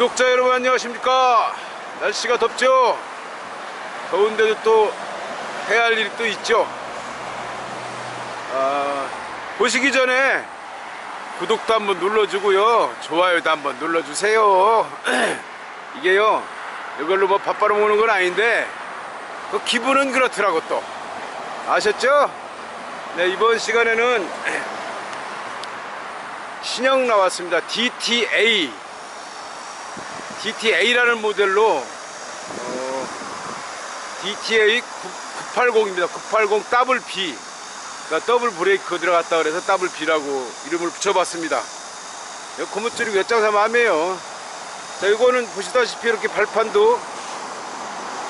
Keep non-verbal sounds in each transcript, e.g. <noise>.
구독자 여러분 안녕하십니까? 날씨가 덥죠? 더운데도 또 해야 할 일이 또 있죠? 아, 보시기 전에 구독도 한번 눌러주고요. 좋아요도 한번 눌러주세요. <clears throat> 이게요 이걸로 뭐밥 벌어먹는 건 아닌데 그 기분은 그렇더라고 또. 아셨죠? 네 이번 시간에는 <clears throat> 신형 나왔습니다. DTA DTA라는 모델로 어, DTA 980입니다. 980 더블 B. 그러니까 더블 브레이크 들어갔다 그래서 B라고 이름을 붙여봤습니다. 고무줄이 몇 장사 마음에요. 자, 이거는 보시다시피 이렇게 발판도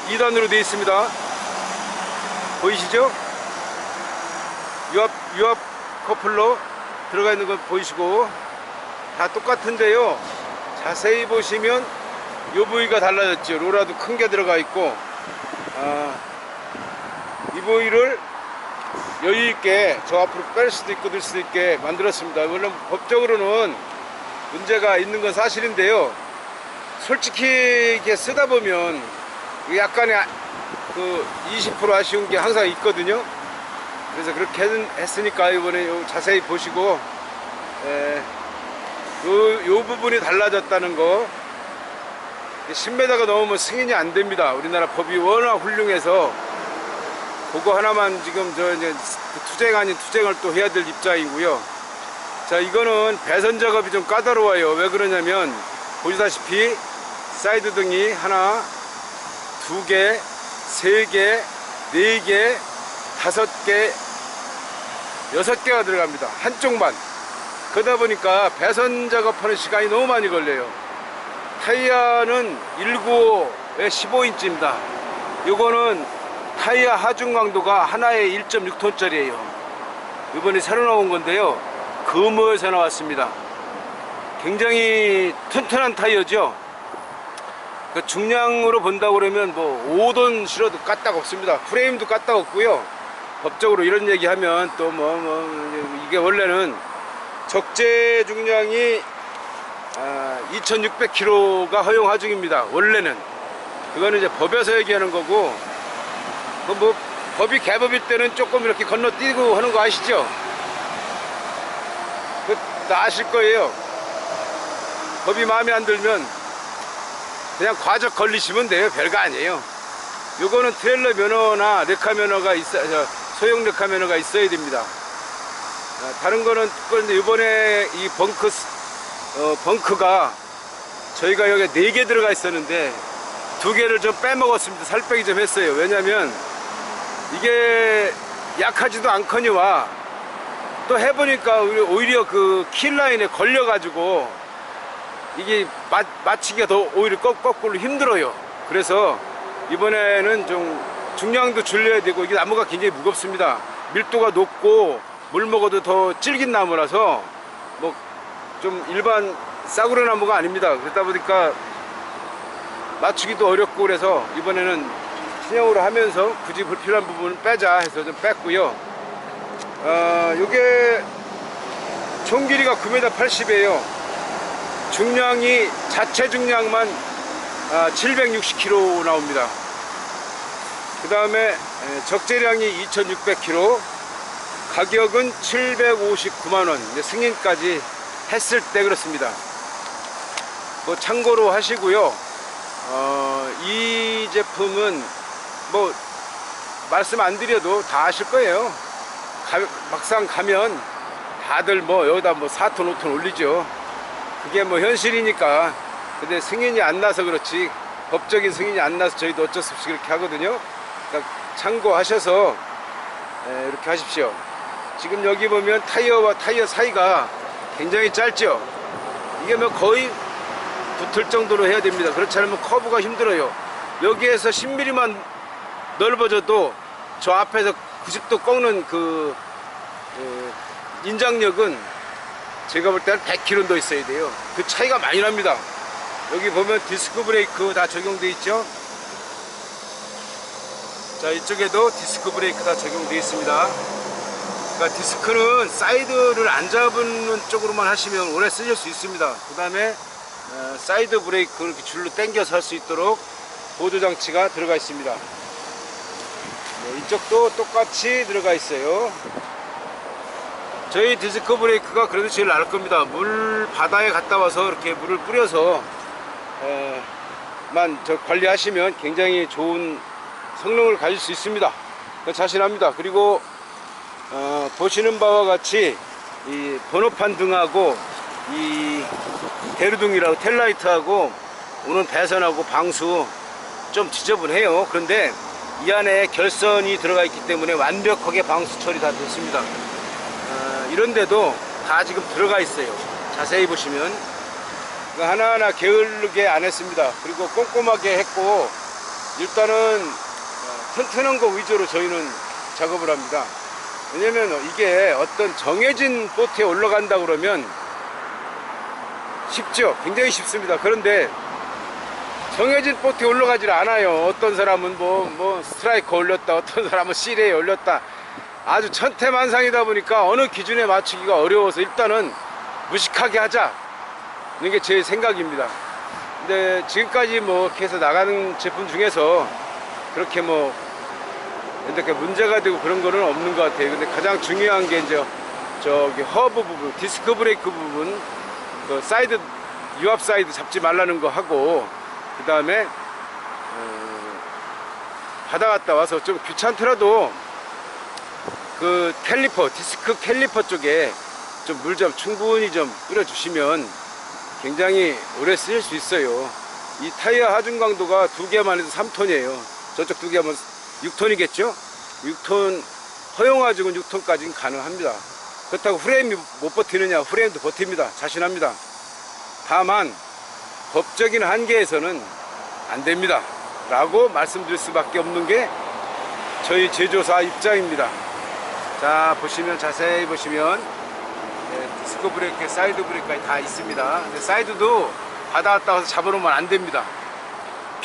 2단으로 되어 있습니다. 보이시죠? 유압, 유압 커플러 들어가 있는 거 보이시고 다 똑같은데요. 자세히 보시면 요 부위가 달라졌죠. 로라도 큰 게 들어가 있고 아, 이 부위를 여유 있게 저 앞으로 뺄 수도 있고 들 수도 있게 만들었습니다. 물론 법적으로는 문제가 있는 건 사실인데요. 솔직히 이게 쓰다 보면 약간의 아- 그20% 아쉬운 게 항상 있거든요. 그래서 그렇게 했- 했으니까 이번에 요 자세히 보시고 에, 요, 요 부분이 달라졌다는 거 10m가 넘으면 승인이 안 됩니다. 우리나라 법이 워낙 훌륭해서 그거 하나만 지금 저 이제 투쟁 아닌 투쟁을 또 해야 될 입장이고요. 자, 이거는 배선 작업이 좀 까다로워요. 왜 그러냐면 보시다시피 사이드 등이 하나, 두 개, 세 개, 네 개, 다섯 개, 여섯 개가 들어갑니다. 한쪽만. 그러다 보니까 배선 작업하는 시간이 너무 많이 걸려요. 타이어는 195에 15인치입니다. 요거는 타이어 하중 강도가 하나에 1.6톤짜리예요. 이번에 새로 나온 건데요. 금호에서 나왔습니다. 굉장히 튼튼한 타이어죠. 그 중량으로 본다고 그러면 뭐 5돈 실어도 까딱 없습니다. 프레임도 까딱 없고요. 법적으로 이런 얘기하면 또 뭐 뭐 이게 원래는 적재 중량이 아, 2,600kg가 허용 하중입니다. 원래는 그거는 이제 법에서 얘기하는 거고 그뭐 법이 개법일 때는 조금 이렇게 건너뛰고 하는 거 아시죠? 그다 아실 거예요. 법이 마음에 안 들면 그냥 과적 걸리시면 돼요. 별거 아니에요. 요거는 트레일러 면허나 레카 면허가 있어 저, 소형 레카 면허가 있어야 됩니다. 아, 다른 거는 그런데 이번에 이 벙크 스- 어, 벙크가 저희가 여기 네개 들어가 있었는데 두 개를 좀 빼먹었습니다. 살 빼기 좀 했어요. 왜냐면 이게 약하지도 않거니와 또 해보니까 오히려- 그 킬라인에 걸려가지고 이게 마, 맞히기가 더 오히려 거, 거꾸로 힘들어요. 그래서 이번에는 좀 중량도 줄여야 되고 이게 나무가 굉장히 무겁습니다. 밀도가 높고 물 먹어도 더 질긴 나무라서 뭐 좀 일반 싸구려 나무가 아닙니다. 그러다 보니까 맞추기도 어렵고 그래서 이번에는 신형으로 하면서 굳이 불필요한 부분을 빼자 해서 좀 뺐고요. 어, 요게 총 길이가 9m 80이에요. 중량이 자체 중량만 760kg 나옵니다. 그 다음에 적재량이 2600kg, 가격은 759만원, 승인까지 했을 때 그렇습니다. 뭐 참고로 하시고요. 어, 이 제품은 뭐 말씀 안 드려도 다 아실 거예요. 가- 막상 가면 다들 뭐 여기다 뭐 4톤, 5톤 올리죠. 그게 뭐 현실이니까. 근데 승인이 안 나서 그렇지. 법적인 승인이 안 나서 저희도 어쩔 수 없이 그렇게 하거든요. 그러니까 참고하셔서 에, 이렇게 하십시오. 지금 여기 보면 타이어와 타이어 사이가 굉장히 짧죠. 이게 뭐 거의 붙을 정도로 해야 됩니다. 그렇지 않으면 커브가 힘들어요. 여기에서 10mm만 넓어져도 저 앞에서 90도 꺾는 그, 그 인장력은 제가 볼 때는 100kg 더 있어야 돼요. 그 차이가 많이 납니다. 여기 보면 디스크 브레이크 다 적용돼 있죠. 자 이쪽에도 디스크 브레이크 다 적용돼 있습니다. 그러니까 디스크는 사이드를 안 잡는 쪽으로만 하시면 오래 쓰실 수 있습니다. 그 다음에 어, 사이드 브레이크 이렇게 줄로 당겨서 할 수 있도록 보조 장치가 들어가 있습니다. 네, 이쪽도 똑같이 들어가 있어요. 저희 디스크 브레이크가 그래도 제일 나을 겁니다. 물 바다에 갔다 와서 이렇게 물을 뿌려서 에, 만저 관리하시면 굉장히 좋은 성능을 가질 수 있습니다. 자신합니다. 그리고 어, 보시는 바와 같이 이 번호판 등하고 이 대루등이라고 텔라이트하고 오는 배선하고 방수 좀 지저분해요. 그런데 이 안에 결선이 들어가 있기 때문에 완벽하게 방수 처리 다 됐습니다. 어, 이런데도 다 지금 들어가 있어요. 자세히 보시면 하나하나 게을르게 안 했습니다. 그리고 꼼꼼하게 했고 일단은 어, 튼튼한 거 위주로 저희는 작업을 합니다. 왜냐면 이게 어떤 정해진 보트에 올라간다 그러면 쉽죠. 굉장히 쉽습니다. 그런데 정해진 보트에 올라가질 않아요. 어떤 사람은 뭐, 뭐, 스트라이커 올렸다. 어떤 사람은 시레에 올렸다. 아주 천태만상이다 보니까 어느 기준에 맞추기가 어려워서 일단은 무식하게 하자. 이게 제 생각입니다. 근데 지금까지 뭐 이렇게 해서 나가는 제품 중에서 그렇게 뭐 이렇게 문제가 되고 그런 거는 없는 것 같아요. 근데 가장 중요한 게 이제 저기 허브 부분, 디스크 브레이크 부분, 그 사이드 유압 사이드 잡지 말라는 거 하고 그 다음에 어, 바다 갔다 와서 좀 귀찮더라도 그 캘리퍼 디스크 캘리퍼 쪽에 좀물좀 충분히 좀 뿌려주시면 굉장히 오래 쓰일 수 있어요. 이 타이어 하중 강도가 두 개만 해도 3톤이에요. 저쪽 두 개면 6톤이겠죠? 6톤 허용 하중은 6톤까지는 가능합니다. 그렇다고 프레임이 못 버티느냐? 프레임도 버팁니다. 자신합니다. 다만 법적인 한계에서는 안 됩니다. 라고 말씀드릴 수밖에 없는 게 저희 제조사 입장입니다. 자 보시면 자세히 보시면 네, 디스크 브레이크, 사이드 브레이크까지 다 있습니다. 근데 사이드도 갔다 와서 잡아놓으면 안 됩니다.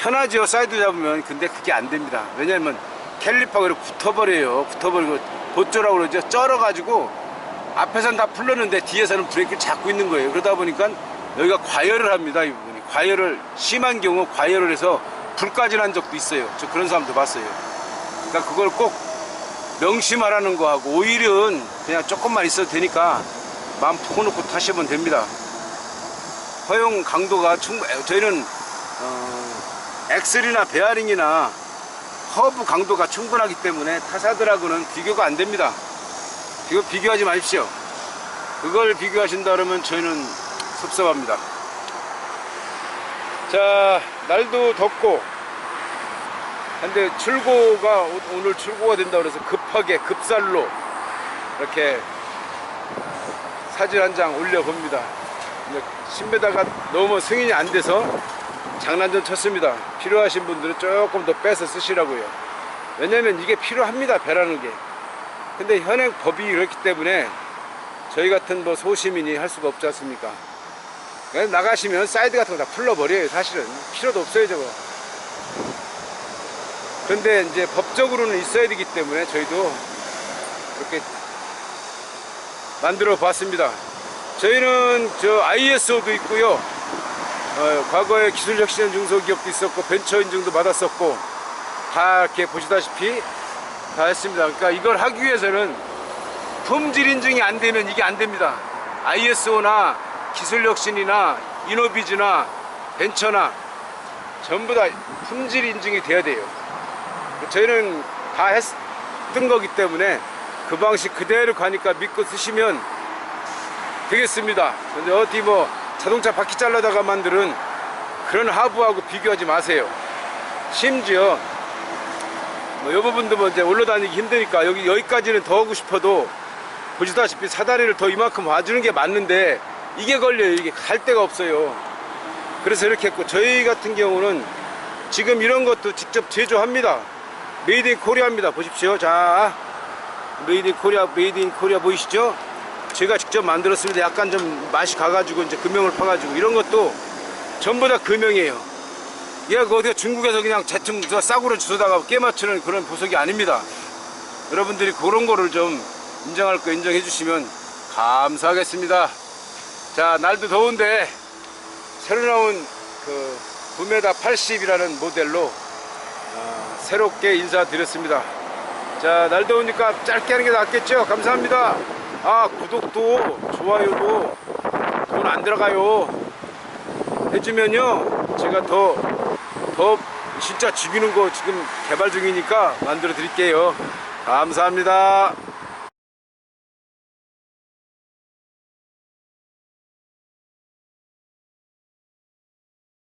편하죠 사이드 잡으면 근데 그게 안 됩니다. 왜냐면 캘리퍼가 붙어버려요. 붙어버리고 보조라고 그러죠. 쩔어가지고 앞에서는 다 풀렸는데 뒤에서는 브레이크를 잡고 있는 거예요. 그러다 보니까 여기가 과열을 합니다. 이 부분이 과열을 심한 경우 과열을 해서 불까지 난 적도 있어요. 저 그런 사람도 봤어요. 그러니까 그걸 꼭 명심하라는 거하고 오일은 그냥 조금만 있어도 되니까 마음 푹 놓고 타시면 됩니다. 허용 강도가 충분, 저희는 어, 엑셀이나 베어링이나 허브 강도가 충분하기 때문에 타사들하고는 비교가 안 됩니다. 이거 비교하지 마십시오. 그걸 비교하신다 그러면 저희는 섭섭합니다. 자, 날도 덥고, 근데 출고가, 오- 오늘 출고가 된다 그래서 급하게, 급살로 이렇게 사진 한 장 올려봅니다. 근데 신베다가 너무 승인이 안 돼서 장난 좀 쳤습니다. 필요하신 분들은 조금 더 빼서 쓰시라고요. 왜냐면 이게 필요합니다. 배라는 게. 근데 현행 법이 그렇기 때문에 저희 같은 뭐 소시민이 할 수가 없지 않습니까? 나가시면 사이드 같은 거 다 풀러버려요. 사실은. 필요도 없어요, 저거. 그런데 이제 법적으로는 있어야 되기 때문에 저희도 이렇게 만들어 봤습니다. 저희는 저 ISO도 있고요. 어, 과거에 기술혁신 중소기업도 있었고 벤처 인증도 받았었고 다 이렇게 보시다시피 다 했습니다. 그러니까 이걸 하기 위해서는 품질 인증이 안 되면 이게 안 됩니다. ISO나 기술혁신이나 이노비즈나 벤처나 전부 다 품질 인증이 돼야 돼요. 저희는 다 했던 거기 때문에 그 방식 그대로 가니까 믿고 쓰시면 되겠습니다. 근데 어디 뭐 자동차 바퀴 잘라다가 만드는 그런 하부하고 비교하지 마세요. 심지어 뭐이 부분도 뭐 이제 올라다니기 힘드니까 여기 여기까지는 더 하고 싶어도 보시다시피 사다리를 더 이만큼 와주는 게 맞는데 이게 걸려요. 이게 갈 데가 없어요. 그래서 이렇게 했고 저희 같은 경우는 지금 이런 것도 직접 제조합니다. 메이드 인 코리아입니다. 보십시오. 자, 메이드 인 코리아, 메이드 인 코리아 보이시죠? 제가 직접 만들었습니다. 약간 좀 맛이 가가지고 이제 금형을 파가지고 이런 것도 전부 다 금형이에요. 얘가 그 어디가 중국에서 그냥 대충 저 싸구려 주워다가 깨 맞추는 그런 보석이 아닙니다. 여러분들이 그런 거를 좀 인정할 거 인정해 주시면 감사하겠습니다. 자, 날도 더운데 새로 나온 그 9m 80이라는 모델로 아, 새롭게 인사드렸습니다. 자, 날 더우니까 짧게 하는 게 낫겠죠? 감사합니다. 아, 구독도, 좋아요도 돈 안 들어가요. 해주면요, 제가 더, 더 진짜 죽이는 거 지금 개발 중이니까 만들어 드릴게요. 감사합니다.